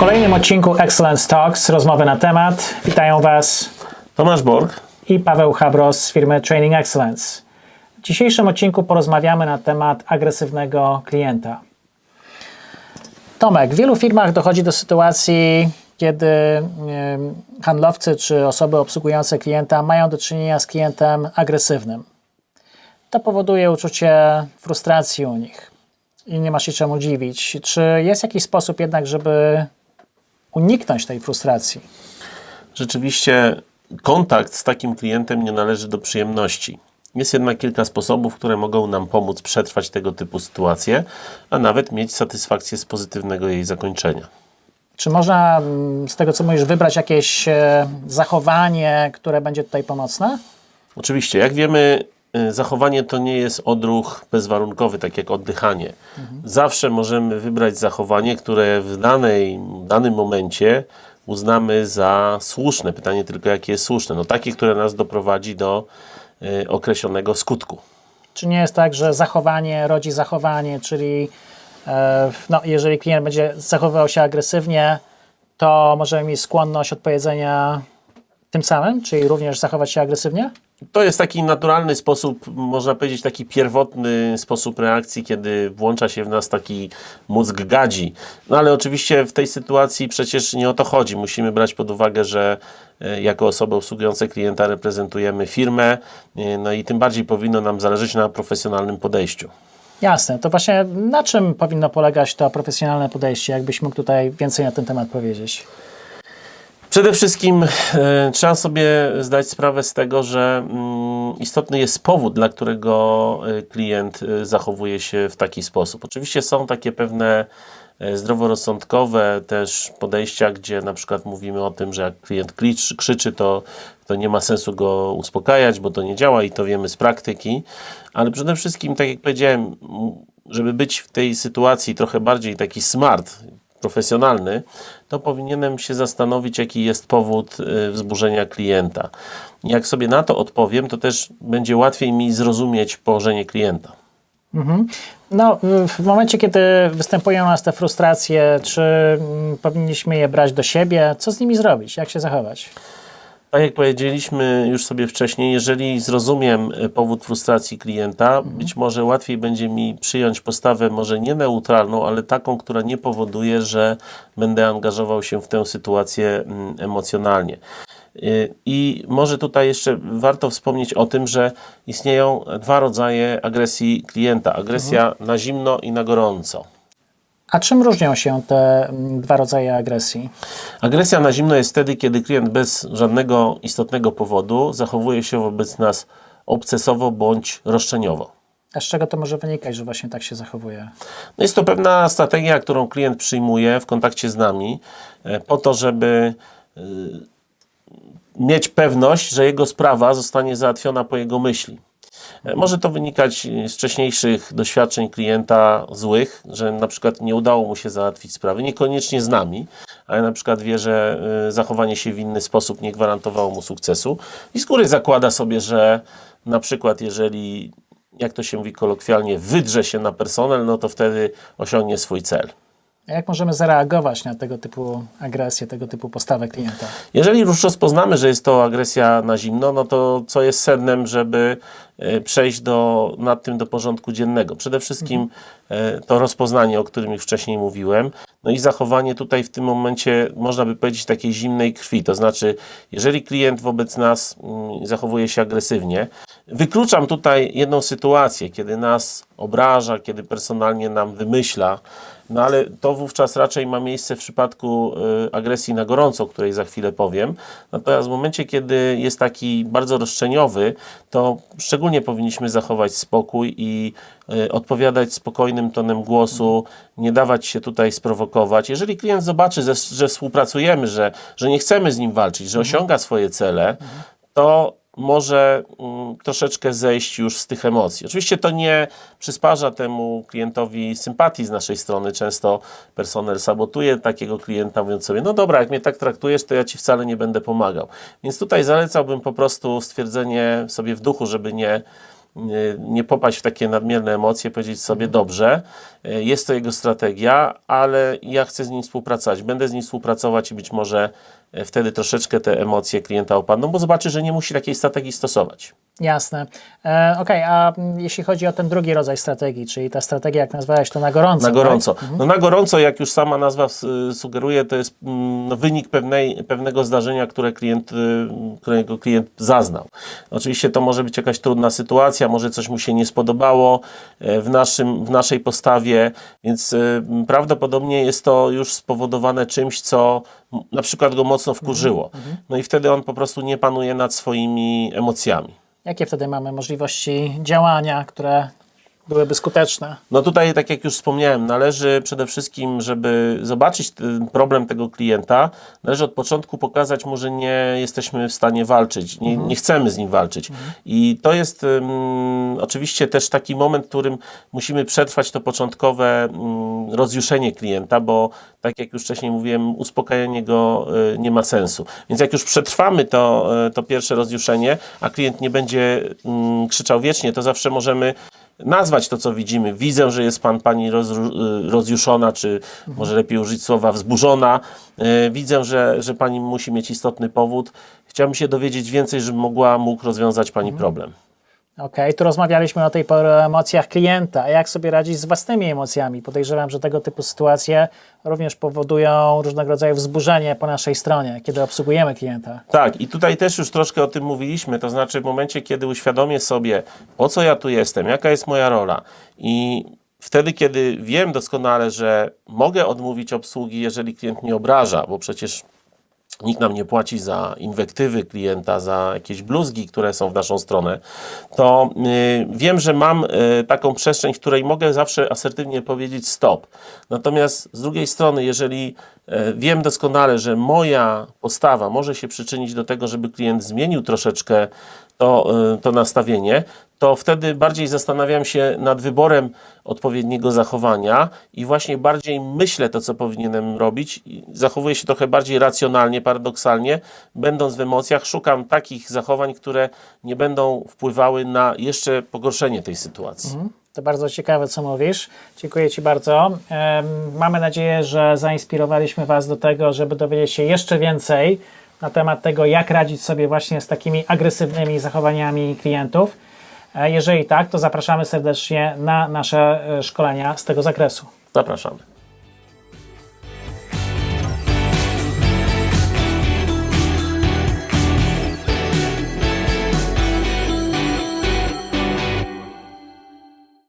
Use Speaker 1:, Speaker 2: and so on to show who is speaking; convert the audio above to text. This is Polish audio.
Speaker 1: kolejnym odcinku Excellence Talks rozmowy na temat. Witają Was
Speaker 2: Tomasz Borg.
Speaker 1: i Paweł Habros z firmy Training Excellence. W dzisiejszym odcinku porozmawiamy na temat agresywnego klienta. Tomek, w wielu firmach dochodzi do sytuacji, kiedy handlowcy czy osoby obsługujące klienta mają do czynienia z klientem agresywnym. To powoduje uczucie frustracji u nich i nie ma się czemu dziwić. Czy jest jakiś sposób jednak, żeby uniknąć tej frustracji?
Speaker 2: Rzeczywiście kontakt z takim klientem nie należy do przyjemności. Jest jednak kilka sposobów, które mogą nam pomóc przetrwać tego typu sytuacje, a nawet mieć satysfakcję z pozytywnego jej zakończenia.
Speaker 1: Czy można mm, z tego, co mówisz, wybrać jakieś e, zachowanie, które będzie tutaj pomocne?
Speaker 2: Oczywiście, jak wiemy, zachowanie to nie jest odruch bezwarunkowy, tak jak oddychanie. Zawsze możemy wybrać zachowanie, które w danej, w danym momencie uznamy za słuszne. Pytanie tylko, jakie jest słuszne. No takie, które nas doprowadzi do y, określonego skutku.
Speaker 1: Czy nie jest tak, że zachowanie rodzi zachowanie, czyli e, no, jeżeli klient będzie zachowywał się agresywnie, to możemy mieć skłonność odpowiedzenia tym samym, czyli również zachować się agresywnie?
Speaker 2: To jest taki naturalny sposób, można powiedzieć, taki pierwotny sposób reakcji, kiedy włącza się w nas taki mózg gadzi. No ale oczywiście w tej sytuacji przecież nie o to chodzi. Musimy brać pod uwagę, że e, jako osoby obsługujące klienta reprezentujemy firmę, e, no i tym bardziej powinno nam zależeć na profesjonalnym podejściu.
Speaker 1: Jasne. To właśnie na czym powinno polegać to profesjonalne podejście? Jakbyś mógł tutaj więcej na ten temat powiedzieć?
Speaker 2: Przede wszystkim e, trzeba sobie zdać sprawę z tego, że mm, istotny jest powód, dla którego e, klient e, zachowuje się w taki sposób. Oczywiście są takie pewne zdroworozsądkowe też podejścia, gdzie na przykład mówimy o tym, że jak klient krzyczy, to, to nie ma sensu go uspokajać, bo to nie działa i to wiemy z praktyki. Ale przede wszystkim, tak jak powiedziałem, żeby być w tej sytuacji trochę bardziej taki smart, profesjonalny, to powinienem się zastanowić, jaki jest powód y, wzburzenia klienta. Jak sobie na to odpowiem, to też będzie łatwiej mi zrozumieć położenie klienta.
Speaker 1: No, w momencie, kiedy występują nas te frustracje, czy mm, powinniśmy je brać do siebie? Co z nimi zrobić? Jak się zachować?
Speaker 2: Tak jak powiedzieliśmy już sobie wcześniej, jeżeli zrozumiem y, powód frustracji klienta, być może łatwiej będzie mi przyjąć postawę może nie neutralną, ale taką, która nie powoduje, że będę angażował się w tę sytuację mm, emocjonalnie. Y, I może tutaj jeszcze warto wspomnieć o tym, że istnieją dwa rodzaje agresji klienta: agresja na zimno i na gorąco.
Speaker 1: A czym różnią się te mm, dwa rodzaje agresji?
Speaker 2: Agresja na zimno jest wtedy, kiedy klient bez żadnego istotnego powodu zachowuje się wobec nas obcesowo bądź roszczeniowo.
Speaker 1: A z czego to może wynikać, że właśnie tak się zachowuje?
Speaker 2: No jest to pewna strategia, którą klient przyjmuje w kontakcie z nami, e, po to, żeby y, mieć pewność, że jego sprawa zostanie załatwiona po jego myśli. E, Może to wynikać z wcześniejszych doświadczeń klienta złych, że na przykład nie udało mu się załatwić sprawy, niekoniecznie z nami, ale na przykład wie, że y, zachowanie się w inny sposób nie gwarantowało mu sukcesu i z góry zakłada sobie, że na przykład jeżeli, jak to się mówi kolokwialnie, wydrze się na personel, no to wtedy osiągnie swój cel.
Speaker 1: Jak możemy zareagować na tego typu agresję, tego typu postawę klienta?
Speaker 2: Jeżeli już rozpoznamy, że jest to agresja na zimno, no to co jest sednem, żeby e, przejść do, nad tym do porządku dziennego? Przede wszystkim e, to rozpoznanie, o którym już wcześniej mówiłem, no i zachowanie tutaj w tym momencie, można by powiedzieć, takiej zimnej krwi. To znaczy, jeżeli klient wobec nas mm, zachowuje się agresywnie, wykluczam tutaj jedną sytuację, kiedy nas obraża, kiedy personalnie nam wymyśla, no ale to wówczas raczej ma miejsce w przypadku y, agresji na gorąco, o której za chwilę powiem. Natomiast w momencie, kiedy jest taki bardzo roszczeniowy, to szczególnie powinniśmy zachować spokój i y, odpowiadać spokojnym tonem głosu, nie dawać się tutaj sprowokować. Jeżeli klient zobaczy, że, że współpracujemy, że, że nie chcemy z nim walczyć, że osiąga swoje cele, to może mm, troszeczkę zejść już z tych emocji. Oczywiście to nie przysparza temu klientowi sympatii z naszej strony. Często personel sabotuje takiego klienta, mówiąc sobie, no dobra, jak mnie tak traktujesz, to ja Ci wcale nie będę pomagał. Więc tutaj zalecałbym po prostu stwierdzenie sobie w duchu, żeby nie y, nie popaść w takie nadmierne emocje, powiedzieć sobie dobrze, y, jest to jego strategia, ale ja chcę z nim współpracować, będę z nim współpracować i być może wtedy troszeczkę te emocje klienta opadną, bo zobaczy, że nie musi takiej strategii stosować.
Speaker 1: Jasne. E, Okej, a mm, jeśli chodzi o ten drugi rodzaj strategii, czyli ta strategia, jak nazwałeś to na gorąco.
Speaker 2: Na gorąco.
Speaker 1: Tak?
Speaker 2: No na gorąco, jak już sama nazwa y, sugeruje, to jest mm, no, wynik pewnej, pewnego zdarzenia, które klient, y, którego klient zaznał. Oczywiście to może być jakaś trudna sytuacja, może coś mu się nie spodobało e, w, naszym, w naszej postawie, więc y, prawdopodobnie jest to już spowodowane czymś, co na przykład go mocno wkurzyło. No i wtedy on po prostu nie panuje nad swoimi emocjami.
Speaker 1: Jakie wtedy mamy możliwości działania, które byłyby skuteczne?
Speaker 2: No tutaj, tak jak już wspomniałem, należy przede wszystkim, żeby zobaczyć problem tego klienta, należy od początku pokazać mu, że nie jesteśmy w stanie walczyć, nie, nie chcemy z nim walczyć. I to jest ym, oczywiście też taki moment, w którym musimy przetrwać to początkowe ym, rozjuszenie klienta, bo tak jak już wcześniej mówiłem, uspokajanie go y, nie ma sensu. Więc jak już przetrwamy to, y, to pierwsze rozjuszenie, a klient nie będzie ym, krzyczał wiecznie, to zawsze możemy nazwać to, co widzimy. Widzę, że jest pan, pani rozru- y, rozjuszona, czy może lepiej użyć słowa wzburzona. Y, Widzę, że, że pani musi mieć istotny powód. Chciałbym się dowiedzieć więcej, żeby mogła, mógł rozwiązać pani problem.
Speaker 1: Okej, tu rozmawialiśmy o tej porze o emocjach klienta. A jak sobie radzić z własnymi emocjami? Podejrzewam, że tego typu sytuacje również powodują różnego rodzaju wzburzenie po naszej stronie, kiedy obsługujemy klienta.
Speaker 2: Tak, i tutaj też już troszkę o tym mówiliśmy, to znaczy w momencie, kiedy uświadomię sobie, po co ja tu jestem, jaka jest moja rola i wtedy, kiedy wiem doskonale, że mogę odmówić obsługi, jeżeli klient mnie obraża, bo przecież nikt nam nie płaci za inwektywy klienta, za jakieś bluzgi, które są w naszą stronę, to y, wiem, że mam y, taką przestrzeń, w której mogę zawsze asertywnie powiedzieć stop. Natomiast z drugiej strony, jeżeli y, wiem doskonale, że moja postawa może się przyczynić do tego, żeby klient zmienił troszeczkę to, y, to nastawienie, to wtedy bardziej zastanawiam się nad wyborem odpowiedniego zachowania i właśnie bardziej myślę to, co powinienem robić. Zachowuję się trochę bardziej racjonalnie, paradoksalnie, będąc w emocjach, szukam takich zachowań, które nie będą wpływały na jeszcze pogorszenie tej sytuacji.
Speaker 1: To bardzo ciekawe, co mówisz. Dziękuję Ci bardzo. Mamy nadzieję, że zainspirowaliśmy Was do tego, żeby dowiedzieć się jeszcze więcej na temat tego, jak radzić sobie właśnie z takimi agresywnymi zachowaniami klientów. E, Jeżeli tak, to zapraszamy serdecznie na nasze e, szkolenia z tego zakresu.
Speaker 2: Zapraszamy.